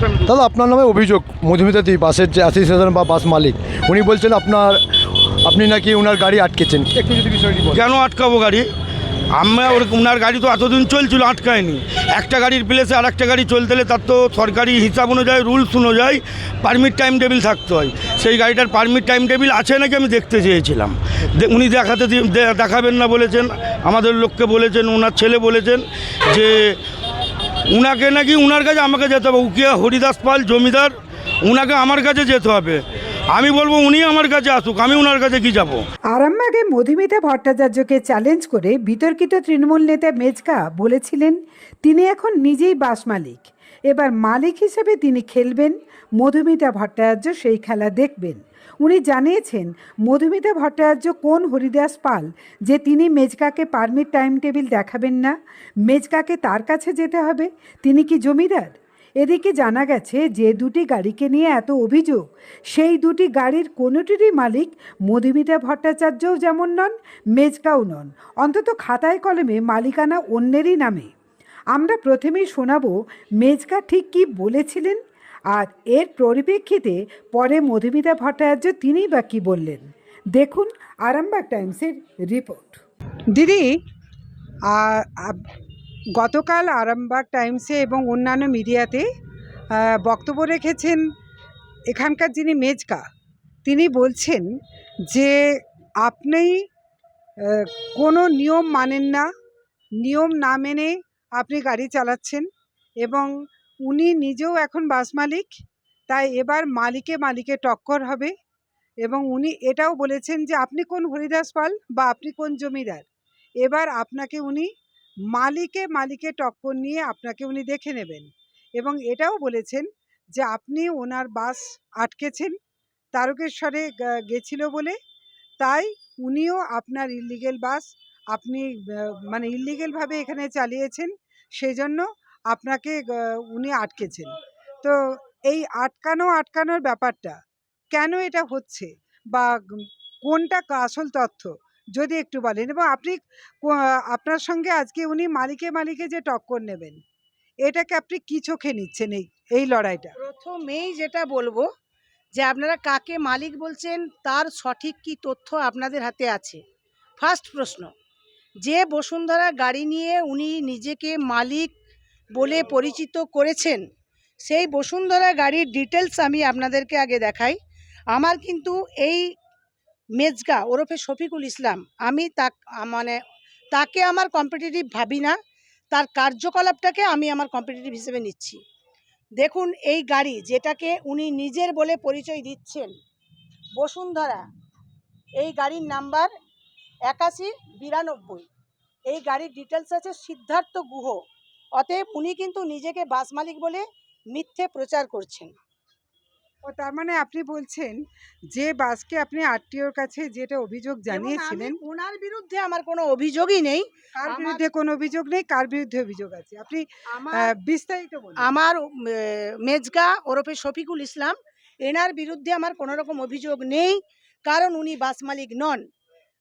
দাদা, আপনার নামে অভিযোগ, মধুমিতা দি, বাসের যে অ্যাসোসিয়েশন বা বাস মালিক, উনি বলছেন আপনার, আপনি নাকি ওনার গাড়ি আটকেছেন। একটু যদি বিষয়টি কেন আটকাবো গাড়ি? আমরা ওর ওনার গাড়ি তো এতদিন চলছিল, আটকায়নি। একটা গাড়ির প্লেসে আর একটা গাড়ি চলতে হলে তার তো সরকারি হিসাব অনুযায়ী রুলস অনুযায়ী পারমিট টাইম টেবিল থাকতে হয়। সেই গাড়িটার পারমিট টাইম টেবিল আছে নাকি আমি দেখতে চেয়েছিলাম। উনি দেখাতে দেখাবেন না বলেছেন, আমাদের লোককে বলেছেন ওনার ছেলে বলেছেন যে উনাকে নাকি উনার কাছে আমাকে যেতে হবে, উকিয়া হরিদাস পাল জমিদার, উনাকে আমার কাছে যেতে হবে। আমি বলব উনি আমার কাছে আসুক, আমি উনার কাছে কি যাব? আরামবাগে মধুমিতা ভট্টাচার্যকে চ্যালেঞ্জ করে বিতর্কিত তৃণমূল নেতা মেজকা বলেছিলেন, তিনি এখন নিজেই বাস মালিক। এবার মালিক হিসেবে তিনি খেলবেন মধুমিতা ভট্টাচার্য সেই খেলা দেখবেন। উনি জানিয়েছেন, মধুমিতা ভট্টাচার্য কোন হরিদাস পাল? যে তিনি মেজকাকে পারমিট টাইম টেবিল দেখাবেন না? মেজকাকে তার কাছে যেতে হবে? তিনি কি জমিদার? এদিকে জানা গেছে যে দুটি গাড়িকে নিয়ে এত অভিযোগ। সেই দুটি গাড়ির কোনোটিরই মালিক মধুমিতা ভট্টাচার্যও যেমন নন, মেজকাও নন। অন্তত খাতায় কলমে মালিকানা অন্যেরই নামে। আমরা প্রথমেই শোনাবো, মেজকা ঠিক কী বলেছিলেন? আর এর পরিপ্রেক্ষিতে পরে মধুমিতা ভট্টাচার্য তিনিই বা কী বললেন? দেখুন আরামবাগ টাইমসের রিপোর্ট। দিদি গতকাল আরামবাগ টাইমসে এবং অন্যান্য মিডিয়াতে বক্তব্য রেখেছেন এখানকার যিনি মেজকা, তিনি বলছেন যে আপনি কোনো নিয়ম মানেন না, নিয়ম না মেনে আপনি গাড়ি চালাচ্ছেন এবং উনি নিজেও এখন বাস মালিক, তাই এবার মালিকে মালিকে টক্কর হবে এবং উনি এটাও বলেছেন যে, আপনি কোন হরিদাস পাল বা আপনি কোন জমিদার? এবার আপনাকে উনি মালিকে মালিকে টক্কর নিয়ে আপনাকে উনি দেখে নেবেন এবং এটাও বলেছেন যে, আপনি ওনার বাস আটকেছেন, তারকেশ্বরে গেছিল বলে, তাই উনিও আপনার ইলিগেল বাস, আপনি মানে ইলিগেলভাবে এখানে চালিয়েছেন সেই জন্য আপনাকে উনি আটকেছেন। তো এই আটকানো, আটকানোর ব্যাপারটা কেন এটা হচ্ছে? বা কোনটা আসল তথ্য? যদি একটু বলেন। এবং আপনি আপনার সঙ্গে আজকে উনি মালিকে মালিকে যে টক্কর নেবেন, এটাকে আপনি কি চোখে নিচ্ছেন এই এই লড়াইটা? প্রথমেই যেটা বলব, যে আপনারা কাকে মালিক বলছেন, তার সঠিক কি তথ্য আপনাদের হাতে আছে। ফার্স্ট প্রশ্ন, যে বসুন্ধরা গাড়ি নিয়ে উনি নিজেকে মালিক বলে পরিচিত করেছেন। সেই বসুন্ধরা গাড়ির ডিটেলস আমি আপনাদেরকে আগে দেখাই। আমার কিন্তু এই মেজগা ওরফে শফিকুল ইসলাম, আমি তা মানে তাকে আমার কম্পিটিটিভ ভাবি না, তার কার্যকলাপটাকে আমি আমার কম্পিটিটিভ হিসেবে নিচ্ছি। দেখুন এই গাড়ি যেটাকে উনি নিজের বলে পরিচয় দিচ্ছেন, বসুন্ধরা, এই গাড়ির নাম্বার একাশি বিরানব্বই। এই গাড়ির ডিটেলস আছে সিদ্ধার্থ গুহ। অতএব উনি কিন্তু নিজেকে বাস মালিক বলে মিথ্যে প্রচার করছেন। ও তার মানে আপনি বলছেন যে বাসকে আপনি আরটিওর কাছে যেটা অভিযোগ জানিয়েছিলেন ওনার বিরুদ্ধে আমার কোনো অভিযোগই নেই। কার বিরুদ্ধে কোনো অভিযোগ নেই কার বিরুদ্ধে অভিযোগ আছে? আপনি বিস্তারিত বলুন। আমার মেজগা ওরফে শফিকুল ইসলাম এনার বিরুদ্ধে আমার কোনো রকম অভিযোগ নেই কারণ উনি বাস মালিক নন।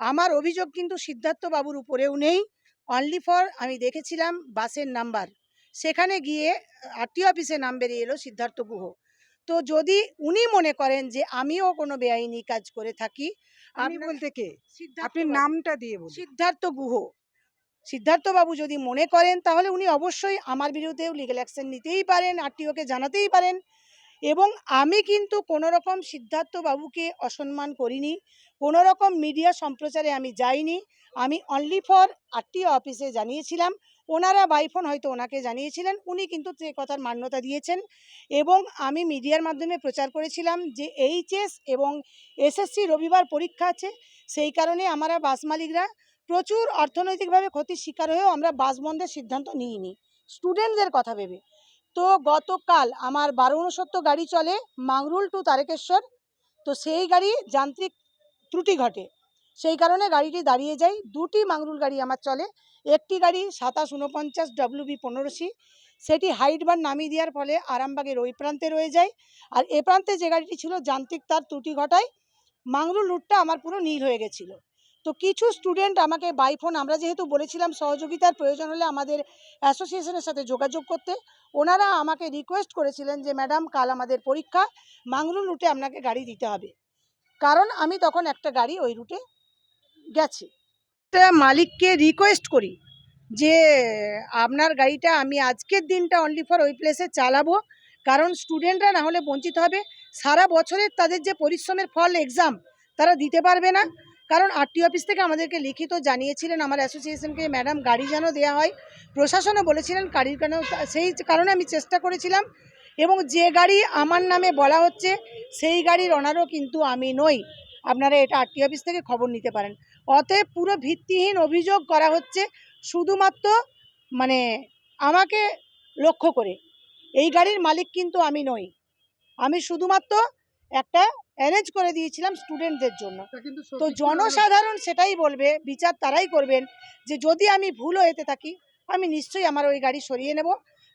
আমার অভিযোগ কিন্তু সিদ্ধার্থ বাবুর উপরেও নেই অনলি ফর আমি দেখেছিলাম বাসের নাম্বার। সেখানে গিয়ে আরটিও অফিসে নাম বেরিয়ে এলো সিদ্ধার্থ গুহ। তো যদি উনি মনে করেন যে আমিও কোনো বেআইনি কাজ করে থাকি আমি বলতে কে? আপনি নামটা দিয়ে বলুন। সিদ্ধার্থ গুহ। সিদ্ধার্থবাবু যদি মনে করেন তাহলে উনি অবশ্যই আমার বিরুদ্ধেও লিগ্যাল অ্যাকশন নিতেই পারেন আরটিওকে জানাতেই পারেন। এবং আমি কিন্তু কোনো রকম সিদ্ধার্থবাবুকে অসম্মান করিনি কোনো রকম মিডিয়া সম্প্রচারে আমি যাইনি। আমি অনলি ফর আরটিও অফিসে জানিয়েছিলাম, ওনারা বাইফোন হয়তো ওনাকে জানিয়েছিলেন, উনি কিন্তু সে কথার মান্যতা দিয়েছেন এবং আমি মিডিয়ার মাধ্যমে প্রচার করেছিলাম যে এইচএস এবং এসএসসি রবিবার পরীক্ষা আছে, সেই কারণে আমরা বাস মালিকরা প্রচুর অর্থনৈতিকভাবে ক্ষতির শিকার হয়েও আমরা বাস বন্ধের সিদ্ধান্ত নিইনি। স্টুডেন্টদের কথা ভেবে। তো গতকাল আমার বারো উনসত্তর গাড়ি চলে মাংরুল টু তারকেশ্বর। তো সেই গাড়ি যান্ত্রিক ত্রুটি ঘটে। সেই কারণে গাড়িটি দাঁড়িয়ে যায়। দুটি মাংরুল গাড়ি আমার চলে। একটি গাড়ি সাতাশ উনপঞ্চাশ ডাব্লিউবি পনেরোশি সেটি হাইট বার নামিয়ে দেওয়ার ফলে আরামবাগের ওই প্রান্তে রয়ে যায়। আর এ প্রান্তে যে গাড়িটি ছিল, যান্ত্রিক তার ত্রুটি ঘটায়। মাংরুল রুটটা আমার পুরো নীল হয়ে গেছিল। তো কিছু স্টুডেন্ট আমাকে বাই ফোন আমরা যেহেতু বলেছিলাম সহযোগিতার প্রয়োজন হলে আমাদের অ্যাসোসিয়েশনের সাথে যোগাযোগ করতে, ওনারা আমাকে রিকোয়েস্ট করেছিলেন যে ম্যাডাম কাল আমাদের পরীক্ষা, মাংরুল রুটে আপনাকে গাড়ি দিতে হবে। কারণ আমি তখন একটা গাড়ি ওই রুটে গেছি। মালিককে রিকোয়েস্ট করি যে, আপনার গাড়িটা আমি আজকের দিনটা অনলি ফর ওই প্লেসে চালাবো। কারণ স্টুডেন্টরা না হলে বঞ্চিত হবে। সারা বছরের তাদের যে পরিশ্রমের ফল এক্সাম তারা দিতে পারবে না। কারণ আরটি অফিস থেকে আমাদেরকে লিখিত জানিয়েছিলেন আমার অ্যাসোসিয়েশনকে, ম্যাডাম, গাড়ি যেন দেওয়া হয়। প্রশাসনও বলেছিলেন, গাড়ির কেন সেই কারণে আমি চেষ্টা করেছিলাম এবং যে গাড়ি আমার নামে বলা হচ্ছে, সেই গাড়ির অনারও কিন্তু আমি নই। আপনারা এটা আরটি অফিস থেকে খবর নিতে পারেন। অতএব পুরো ভিত্তিহীন অভিযোগ করা হচ্ছে শুধুমাত্র মানে আমাকে লক্ষ্য করে। এই গাড়ির মালিক কিন্তু আমি নই। আমি শুধুমাত্র একটা অ্যারেঞ্জ করে দিয়েছিলাম স্টুডেন্টদের জন্য। তো জনসাধারণ সেটাই বলবে বিচার তারাই করবেন যে যদি আমি ভুল হয়েতে থাকি আমি নিশ্চয়ই আমার ওই গাড়ি সরিয়ে নেব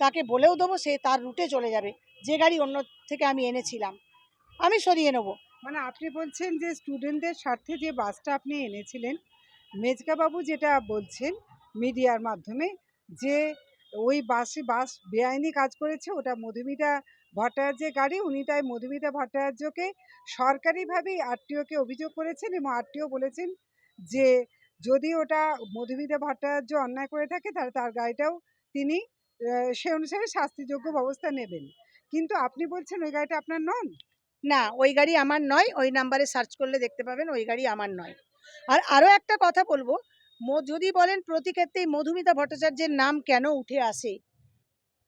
তাকে বলেও দেবো সে তার রুটে চলে যাবে যে গাড়ি অন্য থেকে আমি এনেছিলাম আমি সরিয়ে নেব। মানে আপনি বলছেন যে স্টুডেন্টদের স্বার্থে যে বাসটা আপনি এনেছিলেন মেজকাবাবু যেটা বলছেন মিডিয়ার মাধ্যমে যে ওই বাসে বাস বেআইনি কাজ করেছে। ওটা মধুমিতা ভট্টাচার্যের গাড়ি। উনি তাই মধুমিতা ভট্টাচার্যকে সরকারিভাবেই আরটিওকে অভিযোগ করেছেন এবং আরটিও বলেছেন যে, যদি ওটা মধুমিতা ভট্টাচার্য অন্যায় করে থাকে, তাহলে তার গাড়িটাও তিনি সে অনুসারে শাস্তিযোগ্য ব্যবস্থা নেবেন। কিন্তু আপনি বলছেন ওই গাড়িটা আপনার নন? না, ওই গাড়ি আমার নয়। ওই নাম্বারে সার্চ করলে দেখতে পাবেন, ওই গাড়ি আমার নয়। আর আরও একটা কথা বলব। যদি বলেন প্রতি ক্ষেত্রেই মধুমিতা ভট্টাচার্যের নাম কেন উঠে আসে?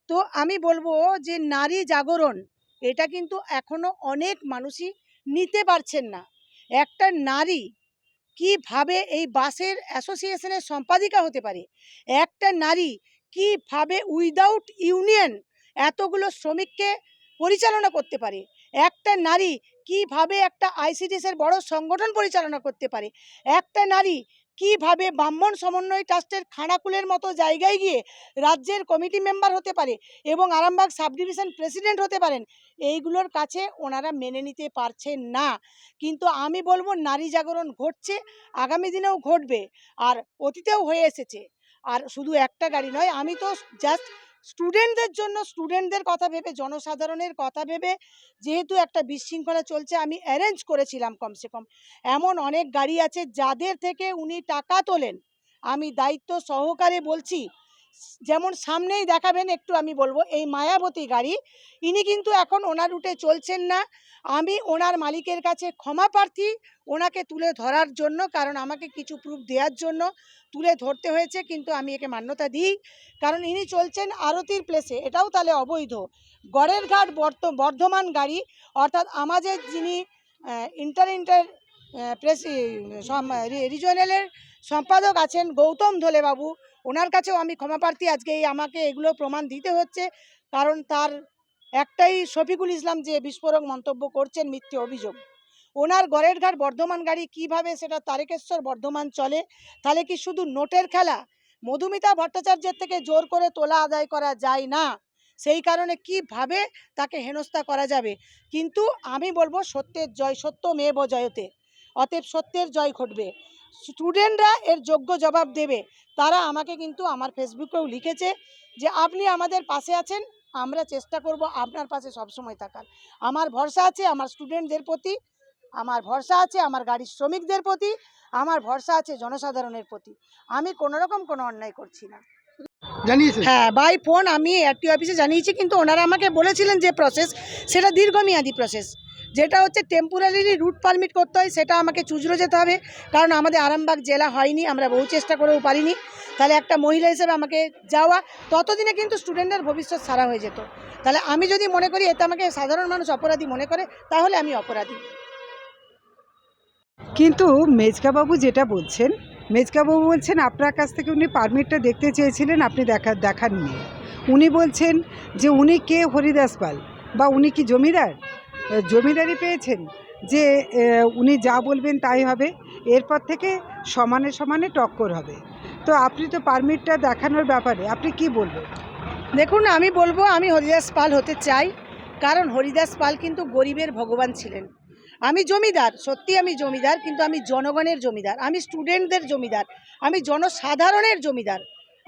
তো আমি বলব যে নারী জাগরণ, এটা কিন্তু এখনও অনেক মানুষই নিতে পারছেন না। একটা নারী কীভাবে এই বাসের অ্যাসোসিয়েশনের সম্পাদিকা হতে পারে? একটা নারী কীভাবে উইদাউট ইউনিয়ন এতগুলো শ্রমিককে পরিচালনা করতে পারে? একটা নারী কীভাবে একটা আইসিডিএসের বড় সংগঠন পরিচালনা করতে পারে? একটা নারী কীভাবে ব্রাহ্মণ সমন্বয় ট্রাস্টের খানাকুলের মতো জায়গায় গিয়ে রাজ্যের কমিটি মেম্বার হতে পারে এবং আরামবাগ সাব ডিভিশন প্রেসিডেন্ট হতে পারেন? এইগুলোর কাছে ওনারা মেনে নিতে পারছেন না। কিন্তু আমি বলব নারী জাগরণ ঘটছে, আগামী দিনেও ঘটবে, আর অতীতেও হয়ে এসেছে। আর শুধু একটা গাড়ি নয়, আমি তো জাস্ট স্টুডেন্টদের জন্য স্টুডেন্টদের কথা ভেবে, জনসাধারণের কথা ভেবে যেহেতু একটা বিশৃঙ্খলা চলছে, আমি অ্যারেঞ্জ করেছিলাম কমসে কম। এমন অনেক গাড়ি আছে যাদের থেকে উনি টাকা তোলেন। আমি দায়িত্ব সহকারে বলছি যেমন সামনেই দেখাবেন একটু আমি বলব, এই মায়াবতী গাড়ি, ইনি কিন্তু এখন ওনার রুটে চলছেন না। আমি ওনার মালিকের কাছে ক্ষমা প্রার্থী ওনাকে তুলে ধরার জন্য, কারণ আমাকে কিছু প্রুফ দেওয়ার জন্য তুলে ধরতে হয়েছে, কিন্তু আমি একে মান্যতা দিই। কারণ ইনি চলছেন আরতির প্লেসে এটাও তাহলে অবৈধ। গড়ের ঘাট বর্ত, বর্ধমান গাড়ি, অর্থাৎ আমাদের যিনি ইন্টার ইন্টার প্রেস রিজনালের সম্পাদক আছেন গৌতম ধোলেবাবু। ওনার কাছেও আমি ক্ষমাপ্রার্থী আজকে এই আমাকে এগুলো প্রমাণ দিতে হচ্ছে। কারণ তার একটাই শফিকুল ইসলাম যে বিস্ফোরক মন্তব্য করছেন মিথ্যে অভিযোগ। ওনার গড়ের ঘাট বর্ধমান গাড়ি কীভাবে সেটা তারকেশ্বর বর্ধমান চলে? তাহলে কি শুধু নোটের খেলা? মধুমিতা ভট্টাচার্যের থেকে জোর করে তোলা আদায় করা যায় না। সেই কারণে কীভাবে তাকে হেনস্থা করা যাবে? কিন্তু আমি বলব সত্যের জয়, সত্য মেয়ে জয়তে। অতএব সত্যের জয় ঘটবে। স্টুডেন্টরা এর যোগ্য জবাব দেবে। তারা আমাকে কিন্তু আমার ফেসবুকেও লিখেছে যে আপনি আমাদের পাশে আছেন আমরা চেষ্টা করব আপনার পাশে সবসময় থাকার। আমার ভরসা আছে আমার স্টুডেন্টদের প্রতি আমার ভরসা আছে আমার গাড়ির শ্রমিকদের প্রতি আমার ভরসা আছে জনসাধারণের প্রতি। আমি কোনো রকম কোনো অন্যায় করছি না। জানিয়েছে হ্যাঁ বাই ফোন আমি একটি অফিসে জানিয়েছি কিন্তু ওনারা আমাকে বলেছিলেন যে প্রসেস সেটা দীর্ঘমেয়াদী প্রসেস যেটা হচ্ছে টেম্পোরারি রুট পারমিট করতে হয়, সেটা আমাকে চুজরো যেতে হবে। কারণ আমাদের আরামবাগ জেলা হয়নি, আমরা বহু চেষ্টা করেও পারিনি। তাহলে একটা মহিলা হিসেবে আমাকে যাওয়া, ততদিনে কিন্তু স্টুডেন্টের ভবিষ্যৎ সারা হয়ে যেত। তাহলে আমি যদি মনে করি, এতে আমাকে সাধারণ মানুষ অপরাধী মনে করে, তাহলে আমি অপরাধী। কিন্তু মেজকাবাবু যেটা বলছেন, মেজকাবাবু বলছেন, আপনার কাছ থেকে উনি পারমিটটা দেখতে চেয়েছিলেন, আপনি দেখা, দেখাননি। উনি বলছেন যে, উনি কে হরিদাস পাল? বা উনি কি জমিদার? জমিদারি পেয়েছেন যে উনি যা বলবেন তাই হবে, এরপর থেকে সমানে সমানে টক্কর হবে। তো আপনি তো পারমিটটা দেখানোর ব্যাপারে, আপনি কি বলবেন? দেখুন, আমি বলব, আমি হরিদাস পাল হতে চাই, কারণ হরিদাস পাল কিন্তু গরিবের ভগবান ছিলেন। আমি জমিদার সত্যি আমি জমিদার, কিন্তু আমি জনগণের জমিদার, আমি স্টুডেন্টদের জমিদার, আমি জনসাধারণের জমিদার,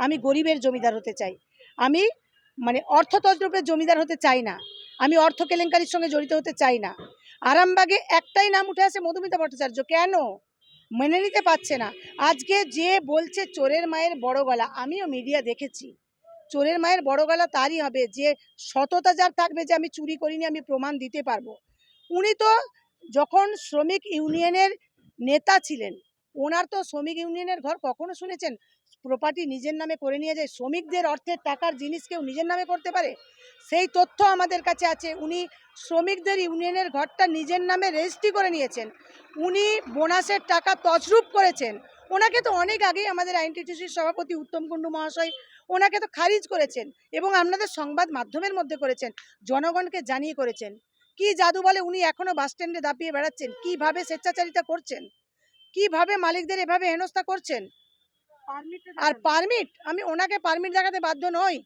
আমি গরিবের জমিদার হতে চাই। আমি মানে অর্থতন্ত্রের জমিদার হতে চাই না। আমি অর্থ কেলেঙ্কারির সঙ্গে জড়িত হতে চাই না। আরামবাগে একটাই নাম উঠে আসে মধুমিতা ভট্টাচার্য। কেন? মেনে নিতে পারছে না। আজকে যে বলছে চোরের মায়ের বড় গলা, আমিও মিডিয়া দেখেছি। চোরের মায়ের বড় গলা তারই হবে যে সততা যার থাকবে যে আমি চুরি করিনি, আমি প্রমাণ দিতে পারব। উনি তো যখন শ্রমিক ইউনিয়নের নেতা ছিলেন, ওনার তো শ্রমিক ইউনিয়নের ঘর কখনো শুনেছেন? প্রপার্টি নিজের নামে করে নিয়ে যায়, শ্রমিকদের অর্থের টাকার জিনিস কেউ নিজের নামে করতে পারে? সেই তথ্য আমাদের কাছে আছে। উনি শ্রমিকদের ইউনিয়নের ঘরটা নিজের নামে রেজিস্ট্রি করে নিয়েছেন। উনি বোনাসের টাকা তছরূপ করেছেন। ওনাকে তো অনেক আগেই আমাদের আইনটিটিসির সভাপতি উত্তম কুণ্ডু মহাশয় ওনাকে তো খারিজ করেছেন এবং আপনাদের সংবাদ মাধ্যমের মধ্যে করেছেন, জনগণকে জানিয়ে করেছেন। কি জাদু বলে উনি এখনও বাস স্ট্যান্ডে দাপিয়ে বেড়াচ্ছেন? কীভাবে স্বেচ্ছাচারিতা করছেন? কীভাবে মালিকদের এভাবে হেনস্থা করছেন? আর পারমিট আমি ওনাকে পারমিট দেখাতে বাধ্য নই।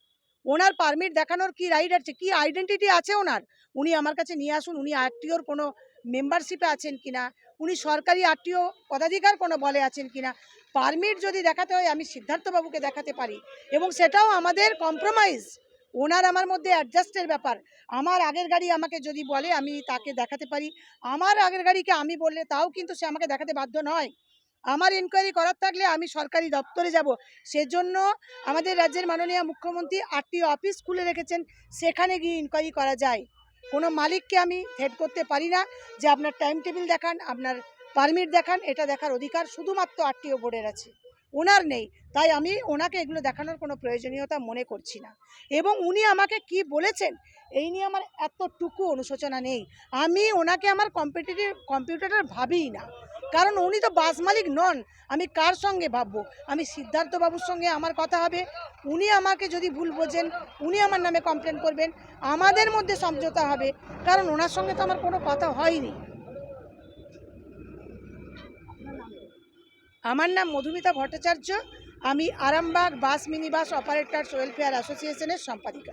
ওনার পারমিট দেখানোর কি রাইট আছে কি আইডেন্টিটি আছে ওনার? উনি আমার কাছে নিয়ে আসুন উনি আরটিওর কোনো মেম্বারশিপে আছেন কিনা? উনি সরকারি আরটিও পদাধিকার কোনো বলে আছেন কিনা? পারমিট যদি দেখাতে হয় আমি সিদ্ধার্থবাবুকে দেখাতে পারি। এবং সেটাও আমাদের কম্প্রোমাইজ ওনার আমার মধ্যে অ্যাডজাস্টের ব্যাপার। আমার আগের গাড়ি আমাকে যদি বলে আমি তাকে দেখাতে পারি। আমার আগের গাড়িকে আমি বললে তাও কিন্তু সে আমাকে দেখাতে বাধ্য নয়। আমার ইনকোয়ারি করার থাকলে আমি সরকারি দপ্তরে যাব। সেজন্য আমাদের রাজ্যের মাননীয় মুখ্যমন্ত্রী আরটিও অফিস খুলে রেখেছেন, সেখানে গিয়ে ইনকোয়ারি করা যায়। কোনো মালিককে আমি হেড করতে পারি না যে আপনার টাইম টেবিল দেখান, আপনার পারমিট দেখান, এটা দেখার অধিকার শুধুমাত্র আরটিও বোর্ডের আছে। ওনার নেই, তাই আমি ওনাকে এগুলো দেখানোর কোনো প্রয়োজনীয়তা মনে করছি না। এবং উনি আমাকে কি বলেছেন, এই নিয়ে আমার এতটুকু অনুশোচনা নেই। আমি ওনাকে আমার কম্পিটিটিভ কম্পিউটার ভাবিই না। কারণ উনি তো বাস মালিক নন। আমি কার সঙ্গে ভাববো? আমি সিদ্ধার্থবাবুর সঙ্গে আমার কথা হবে। উনি আমাকে যদি ভুল বোঝেন, উনি আমার নামে কমপ্লেন করবেন। আমাদের মধ্যে সমঝোতা হবে। কারণ ওনার সঙ্গে তো আমার কোনো কথা হয়নি। আমার নাম মধুমিতা ভট্টাচার্য। আমি Arambagh bus mini bus operators welfare অ্যাসোসিয়েশনের সম্পাদিকা।